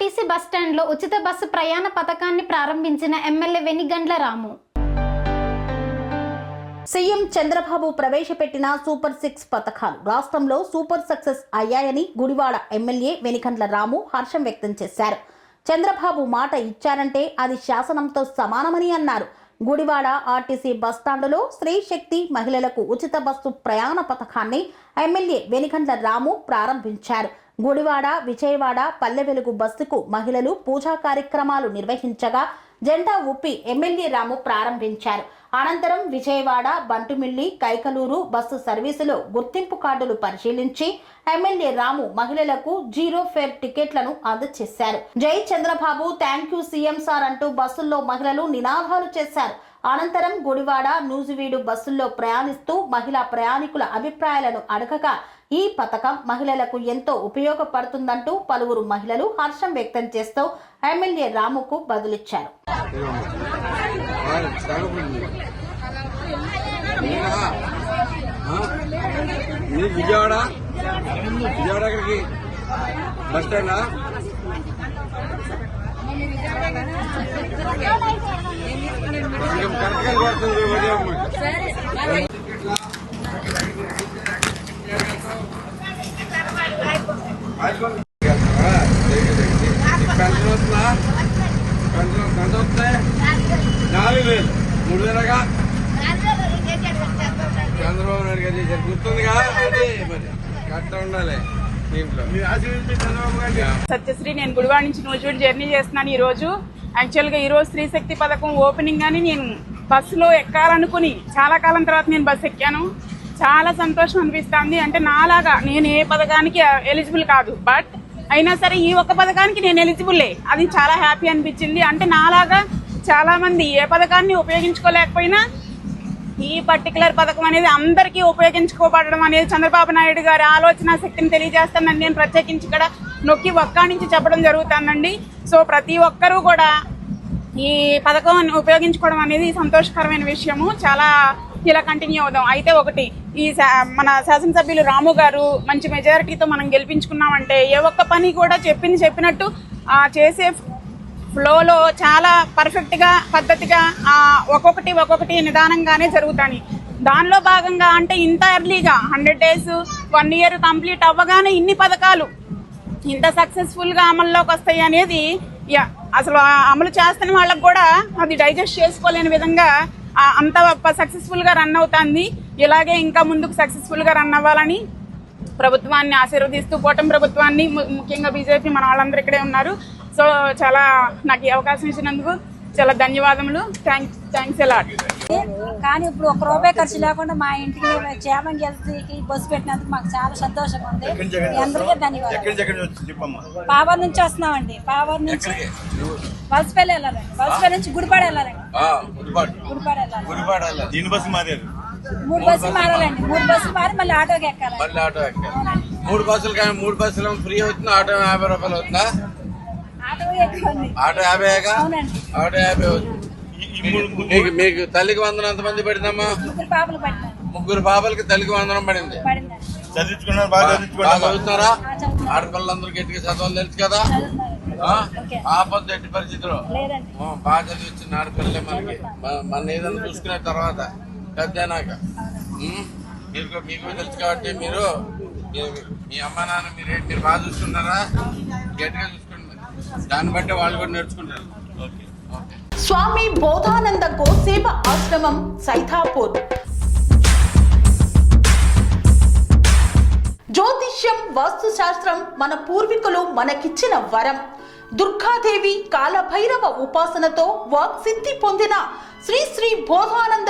RTC బస్టాండ్లో ఉచిత bus ప్రయాణ పథకాన్ని ప్రారంభించిన ఎమ్మెల్యే వెనిగండ్ల రాము. సీఎం చంద్రబాబు ప్రవేశపెట్టిన సూపర్ సిక్స్ పథకాలు రాష్ట్రంలో సూపర్ సక్సెస్ అయ్యాయని గుడివాడ ఎమ్మెల్యే వెనికండ్ల రాము హర్షం వ్యక్తం చేశారు. చంద్రబాబు మాట ఇచ్చారంటే అది శాసనంతో సమానమని అన్నారు. గుడివాడ ఆర్టీసీ బస్టాండులో స్త్రీ శక్తి మహిళలకు ఉచిత బస్సు ప్రయాణ పథకాన్ని ఎమ్మెల్యే వెనికండ్ల రాము ప్రారంభించారు. గుడివాడ విజయవాడ పల్లె వెలుగు బస్సుకు మహిళలు పూజా కార్యక్రమాలు నిర్వహించగా జెండా ఉప్పి ఎమ్మెల్యే రాము ప్రారంభించారు. అనంతరం విజయవాడ బంటుమిల్లి కైకలూరు బస్సు సర్వీసులో గుర్తింపు కార్డులు పరిశీలించి ఎమ్మెల్యే రాము మహిళలకు జీరో ఫేర్ టికెట్లను అందజేశారు. జై Chandrababu thank you CM sir అంటూ బస్సుల్లో మహిళలు నినాదాలు చేశారు. అనంతరం గుడివాడ నూజివీడు బస్సుల్లో ప్రయాణిస్తూ మహిళా ప్రయాణికుల అభిప్రాయాలను అడగగా ఈ పథకం మహిళలకు ఎంతో ఉపయోగపడుతుందంటూ పలువురు మహిళలు హర్షం వ్యక్తం చేస్తూ ఎమ్మెల్యే రాముకు బదులిచ్చారు. ఇది విజయవాడ విజయవాడ ఎక్కడికి బస్ స్టాండా కరెక్ట్గా పడుతుంది ఉదయం చంద్రబాబు నాయుడు గారు చేశారు గుర్తుందిగా? అది మరి. కరెక్ట్ ఉండాలి సత్యశ్రీ నేను గుడివాడ నుంచి నూజివీడు జర్నీ చేస్తున్నాను ఈ రోజు యాక్చువల్గా ఈ రోజు స్త్రీ శక్తి పథకం ఓపెనింగ్ అని నేను బస్సులో ఎక్కాలనుకుని చాలా కాలం తర్వాత నేను బస్సు ఎక్కాను. చాలా సంతోషం అనిపిస్తుంది. అంటే నాలాగా నేను ఏ పథకానికి ఎలిజిబుల్ కాదు. బట్ అయినా సరే ఈ ఒక్క పథకానికి నేను ఎలిజిబుల్లే అది చాలా హ్యాపీ అనిపించింది. అంటే నాలాగా చాలా మంది ఏ పథకాన్ని ఉపయోగించుకోలేకపోయినా ఈ పర్టికులర్ పథకం అనేది అందరికీ ఉపయోగించుకోబడడం అనేది చంద్రబాబు నాయుడు గారి ఆలోచన శక్తిని తెలియజేస్తానని నేను ప్రత్యేకించి ఇక్కడ నొక్కి ఒక్కానించి చెప్పడం జరుగుతుందండి. సో ప్రతి ఒక్కరూ కూడా ఈ పథకం ఉపయోగించుకోవడం అనేది సంతోషకరమైన విషయము. చాలా ఇలా కంటిన్యూ అవుదాం. అయితే ఒకటి ఈ శా- మన శాసనసభ్యులు రాము గారు మంచి మెజారిటీతో మనం గెలిపించుకున్నామంటే ఏ ఒక్క పని కూడా చెప్పింది చెప్పినట్టు చేసే ఫ్లోలో చాలా పర్ఫెక్ట్గా పద్ధతిగా ఒక్కొక్కటి ఒక్కొక్కటి నిదానంగానే జరుగుతాయి. దానిలో భాగంగా అంటే ఇంత ఎర్లీగా hundred days one year complete అవ్వగానే ఇన్ని పథకాలు. ఇంత సక్సెస్ఫుల్గా అమల్లోకి వస్తాయి అనేది అసలు అమలు చేస్తున్న వాళ్ళకు కూడా అది డైజెస్ట్ చేసుకోలేని విధంగా అంత సక్సెస్ఫుల్గా రన్ అవుతుంది. ఇలాగే ఇంకా ముందుకు సక్సెస్ఫుల్గా రన్ అవ్వాలని ప్రభుత్వాన్ని ఆశీర్వదిస్తూ కూటమి ప్రభుత్వాన్ని ము- ముఖ్యంగా బీజేపీ మన వాళ్ళందరూ ఇక్కడే ఉన్నారు. సో చాలా నాకు ఈ అవకాశం ఇచ్చినందుకు చాలా ధన్యవాదములు. థ్యాంక్స్ థ్యాంక్స్ ఎలాట్ కానీ ఇప్పుడు ఒక రూపాయి ఖర్చు లేకుండా మా ఇంటికి క్షేమం గెలిచి బస్సు పెట్టినందుకు మాకు చాలా సంతోషంగా ఉంది. మీ అందరికీ ధన్యవాదాలు. పావర్ నుంచి వస్తున్నామండి. పావర్ నుంచి వలసపల్లి వెళ్ళాలండి. వలసపల్లి నుంచి గుడిపాడు వెళ్ళాలండి. గుడిపాడు. వెళ్ళాలి. మూడు బస్సులు మారాలండి. మూడు బస్సులు మారి మళ్ళీ ఆటోకి ఎక్కాలి. మళ్ళీ ఆటో ఎక్కాలి. మూడు బస్సులు కానీ మూడు బస్సులు ఫ్రీ అవుతుందా? ఆటో యాభై రూపాయలు అవుతుందా? ఆటో యాభైగా అవునండి. ఆటో యాభై మీకు మీకు తల్లికి వందనం ఎంతమంది పడిందమ్మా? ముగ్గురు పాపలు పట్టినారు ముగ్గురు బాబులకి తల్లికి వందనం పడింది. చదివించుకున్నారు బాగా చదువుతున్నారా. ఆడపిల్లలందరూ గట్టిగా చదవాలి తెలుసు కదా. ఆపద్దు ఎట్టి పరిస్థితిలో బాగా చదివించిన ఆడపిల్లలే మనకి. మన ఏదైనా చూసుకునే తర్వాత పెద్దనాక ఉమ్, మీకు మీకు తెలుసు కాబట్టి మీరు మీ- అమ్మ నాన్న మీరు ఏంటి- మీరు బాగా చూసుకున్నారా? గట్టిగా చూసుకుంటారు దాన్ని బట్టి వాళ్ళు కూడా నేర్చుకుంటారు. స్వామి బోధానంద గోసేవ ఆశ్రమం సైథాపూర్ జ్యోతిష్యం వాస్తుశాస్త్రం మన పూర్వీకులు మనకిచ్చిన వరం. దుర్గాదేవి కాలభైరవ ఉపాసనతో వాక్సిద్ధి పొందిన శ్రీ శ్రీ బోధానంద